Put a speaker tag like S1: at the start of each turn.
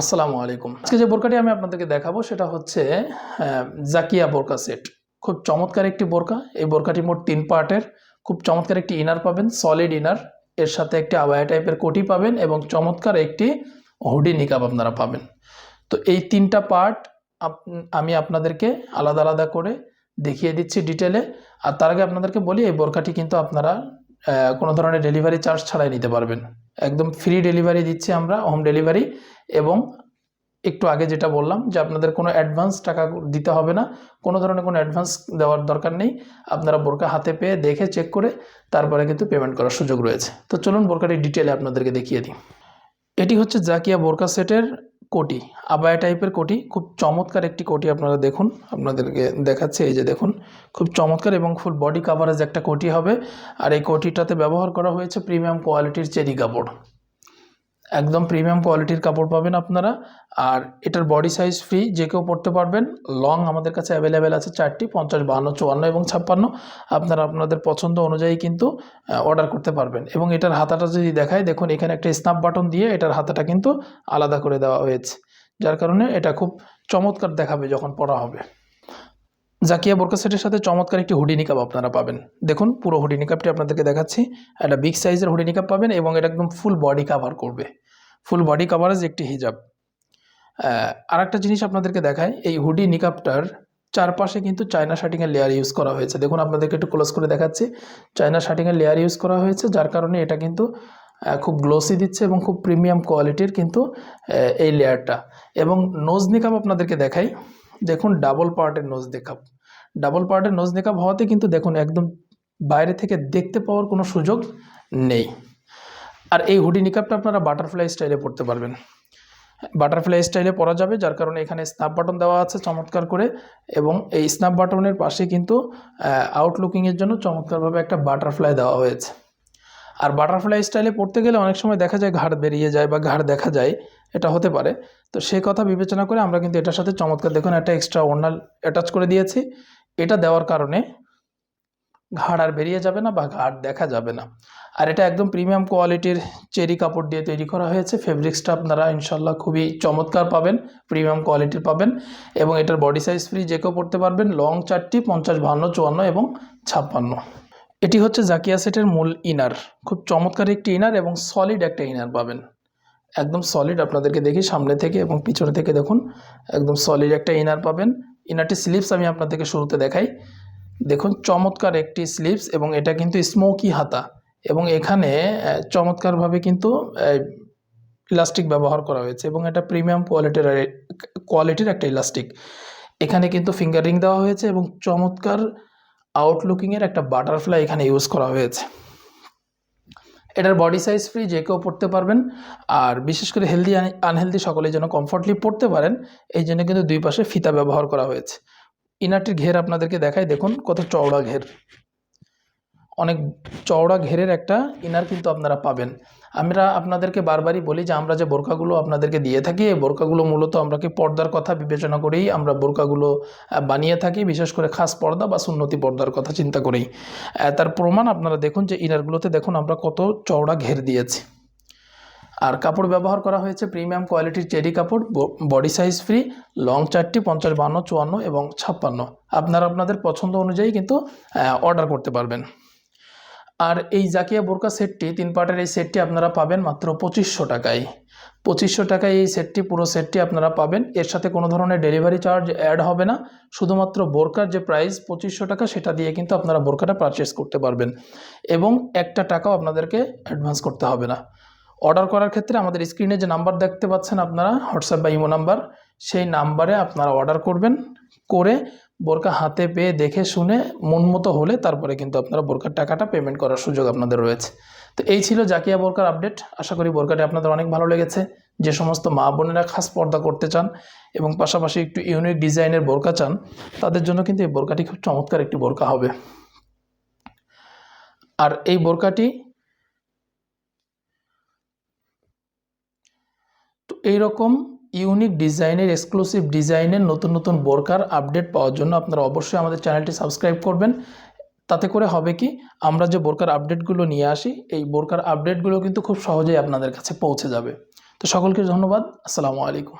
S1: আসসালামু আলাইকুম। আজকে যে বোরকাটি আমি আপনাদেরকে দেখাবো সেটা হচ্ছে জাকিয়া বোরকা সেট। খুব চমৎকার একটি বোরকা। এই বোরকাটি মোট তিন পার্টের। খুব চমৎকার একটি ইনার পাবেন সলিড ইনার। এর সাথে একটি আবায়া টাইপের কোটি পাবেন এবং চমৎকার একটি হুডি নিকাব আপনারা পাবেন। তো এই তিনটা পার্ট আমি আপনাদেরকে আলাদা আলাদা করে দেখিয়ে দিচ্ছি ডিটেলে আর তার আগে আপনাদেরকে বলি, এই বোরকাটি কিন্তু আপনারা কোনো ধরনের ডেলিভারি চার্জ ছাড়াই নিতে পারবেন। একদম ফ্রি ডেলিভারি দিচ্ছি আমরা হোম ডেলিভারি এবং একটু আগে যেটা বললাম যে আপনাদের কোনো অ্যাডভান্স টাকা দিতে হবে না, কোনো ধরনের কোনো অ্যাডভান্স দেওয়ার দরকার নেই। আপনারা বোরকা হাতে পেয়ে দেখে চেক করে তারপরে কিন্তু পেমেন্ট করার সুযোগ রয়েছে। তো চলুন বোরকাটি ডিটেলে আপনাদেরকে দেখিয়ে দিই। এটি হচ্ছে জাকিয়া বোরকা সেটের কোটি, আবায়া টাইপের কোটি, খুব চমৎকার একটি কোটি আপনারা দেখুন, আপনাদেরকে দেখাচ্ছে, এই যে দেখুন, খুব চমৎকার এবং ফুল বডি কাভারেজ একটা কোটি হবে, আর এই কোটিটাতে ব্যবহার করা হয়েছে প্রিমিয়াম কোয়ালিটির চেরি কাপড়। একদম প্রিমিয়াম কোয়ালিটির কাপড় পাবেন আপনারা। আর এটার বডি সাইজ ফ্রি যে কেউ পড়তে পারবেন লং আমাদের কাছে অ্যাভেলেবেল আছে চারটি, পঞ্চাশ, বাহান্ন, চুয়ান্ন এবং ছাপ্পান্ন। আপনারা আপনাদের পছন্দ অনুযায়ী কিন্তু অর্ডার করতে পারবেন। এবং এটার হাতাটা যদি দেখায় দেখুন এখানে একটা স্ন্যাপ বাটন দিয়ে এটার হাতাটা কিন্তু আলাদা করে দেওয়া হয়েছে। যার কারণে এটা খুব চমৎকার দেখাবে যখন পরা হবে। জাকিয়া বোরকা সেটের সাথে চমৎকার একটি হুডি নিকাপ আপনারা পাবেন। দেখুন, পুরো হুডি নিকাপটি আপনাদেরকে দেখাচ্ছি। একটা বিগ সাইজের হুডি নিকাপ পাবেন এবং এটা একদম ফুল বডি কাভার করবে। ফুল বডি কাভারেজ একটি হিজাব আর একটা জিনিস আপনাদেরকে দেখায় এই হুডি নিকাপটার চারপাশে কিন্তু চায়না শার্টিংয়ের লেয়ার ইউজ করা হয়েছে। দেখুন, আপনাদেরকে একটু ক্লোজ করে দেখাচ্ছি। চায়না শার্টিংয়ের লেয়ার ইউজ করা হয়েছে, যার কারণে এটা কিন্তু খুব গ্লোসি দিচ্ছে এবং খুব প্রিমিয়াম কোয়ালিটির কিন্তু এই লেয়ারটা এবং নোজ নিকাপ আপনাদেরকে দেখাই। দেখুন ডাবল পার্টের নোজ নিকাপ ডাবল পার্টের নোজ নিকাপ হওয়াতে কিন্তু দেখুন, একদম বাইরে থেকে দেখতে পাওয়ার কোনো সুযোগ নেই। আর এই হুডি নিকাপটা আপনারা বাটারফ্লাই স্টাইলে পড়তে পারবেন। বাটারফ্লাই স্টাইলে পরা যাবে, যার কারণে এখানে স্ন্যাপ বাটন দেওয়া আছে চমৎকার করে এবং এই স্ন্যাপ বাটনের পাশে কিন্তু আউটলুকিংয়ের জন্য চমৎকারভাবে একটা বাটারফ্লাই দেওয়া হয়েছে। আর বাটারফ্লাই স্টাইলে পড়তে গেলে অনেক সময় দেখা যায় ঘাড় বেরিয়ে যায় বা ঘাড় দেখা যায়, এটা হতে পারে। তো সে কথা বিবেচনা করে আমরা কিন্তু এটার সাথে চমৎকার দেখুন, একটা এক্সট্রা ওড়নাল অ্যাটাচ করে দিয়েছি। এটা দেওয়ার কারণে ঘাড় আর বেরিয়ে যাবে না বা ঘাড় দেখা যাবে না। আর এটা একদম প্রিমিয়াম কোয়ালিটির চেরি কাপড় দিয়ে তৈরি করা হয়েছে। ফেব্রিক্সটা আপনারা ইনশাল্লাহ খুবই চমৎকার পাবেন প্রিমিয়াম কোয়ালিটির পাবেন এবং এটার বডি সাইজ ফ্রি যে কেউ পড়তে পারবেন লং চারটি, পঞ্চাশ, বাহান্ন, চুয়ান্ন এবং ছাপ্পান্ন। এটি হচ্ছে জাকিয়া সেটের মূল ইনার খুব চমৎকার একটি ইনার এবং সলিড একটা ইনার পাবেন। একদম সলিড আপনাদেরকে দেখি সামনে থেকে এবং পিছনে থেকে দেখুন। একদম সলিড একটা ইনার পাবেন। ইনারটি স্লিপস আমি আপনাদেরকে শুরুতে দেখাই। দেখুন, চমৎকার একটি স্লিপস এবং এটা কিন্তু স্মোকি হাতা এবং এখানে চমৎকারভাবে কিন্তু ইলাস্টিক ব্যবহার করা হয়েছে এবং এটা প্রিমিয়াম কোয়ালিটির কোয়ালিটির একটা ইলাস্টিক এখানে কিন্তু ফিঙ্গার রিং দেওয়া হয়েছে এবং চমৎকার আউটলুকিংয়ের একটা বাটারফ্লাই এখানে ইউজ করা হয়েছে। এটার বডি সাইজ ফ্রি যে কেউ পড়তে পারবেন। আর বিশেষ করে হেলদি আনহেলদি সকলে যেন কমফর্টলি পড়তে পারেন, এই জন্য কিন্তু দুই পাশে ফিতা ব্যবহার করা হয়েছে। ইনারটির ঘের আপনাদেরকে দেখাই। দেখুন কত চওড়া ঘের। অনেক চওড়া ঘেরের একটা ইনার কিন্তু আপনারা পাবেন। আমরা আপনাদেরকে বারবারই বলি যে আমরা যে বোরকাগুলো আপনাদেরকে দিয়ে থাকি, এই বোরকাগুলো মূলত আমরা কি পর্দার কথা বিবেচনা করেই আমরা বোরকাগুলো বানিয়ে থাকি, বিশেষ করে খাস পর্দা বা সুন্নতি পর্দার কথা চিন্তা করেই। তার প্রমাণ আপনারা দেখুন যে ইনারগুলোতে দেখুন আমরা কত চওড়া ঘের দিয়েছি। আর কাপড় ব্যবহার করা হয়েছে প্রিমিয়াম কোয়ালিটির চেরি কাপড় বডি সাইজ ফ্রি লং চারটি, পঞ্চাশ, বান্ন, চুয়ান্ন এবং ছাপ্পান্ন। আপনারা আপনাদের পছন্দ অনুযায়ী কিন্তু অর্ডার করতে পারবেন। আর এই জাকিয়া বোরকা সেটটি, তিন পার্টের এই সেটটি আপনারা পাবেন মাত্র পঁচিশশো টাকায়। পঁচিশশো টাকায় এই সেটটি, পুরো সেটটি আপনারা পাবেন। এর সাথে কোনো ধরনের ডেলিভারি চার্জ অ্যাড হবে না। শুধুমাত্র বোরকার যে প্রাইস পঁচিশশো টাকা, সেটা দিয়ে কিন্তু আপনারা বোরকাটা পারচেস করতে পারবেন। এবং একটা টাকাও আপনাদেরকে অ্যাডভান্স করতে হবে না। অর্ডার করার ক্ষেত্রে আমাদের স্ক্রিনে যে নাম্বার দেখতে পাচ্ছেন আপনারা হোয়াটসঅ্যাপ বা ইমো নাম্বার সেই নাম্বারে আপনারা অর্ডার করবেন, করে বোরকা হাতে পেয়ে দেখে শুনে মন মতো হলে তারপরে কিন্তু আপনারা বোরকার টাকাটা পেমেন্ট করার সুযোগ আপনাদের রয়েছে। তো এই ছিল জাকিয়া বোরকার আপডেট আশা করি বোরকাটি আপনাদের অনেক ভালো লেগেছে। যে সমস্ত মা বোনেরা খাস পর্দা করতে চান এবং পাশাপাশি একটু ইউনিক ডিজাইনের বোরকা চান, তাদের জন্য কিন্তু এই বোরকাটি খুব চমৎকার একটি বোরকা হবে। আর এই বোরকাটি তো এইরকম ইউনিক ডিজাইনের এক্সক্লুসিভ ডিজাইনের নতুন নতুন বোরকার আপডেট পাওয়ার জন্য আপনারা অবশ্যই আমাদের চ্যানেলটি সাবস্ক্রাইব করবেন। তাতে করে হবে কি, আমরা যে বোরকার আপডেটগুলো নিয়ে আসি, এই বোরকার আপডেটগুলো কিন্তু খুব সহজেই আপনাদের কাছে পৌঁছে যাবে। তো সকলকে ধন্যবাদ, আসসালামু আলাইকুম।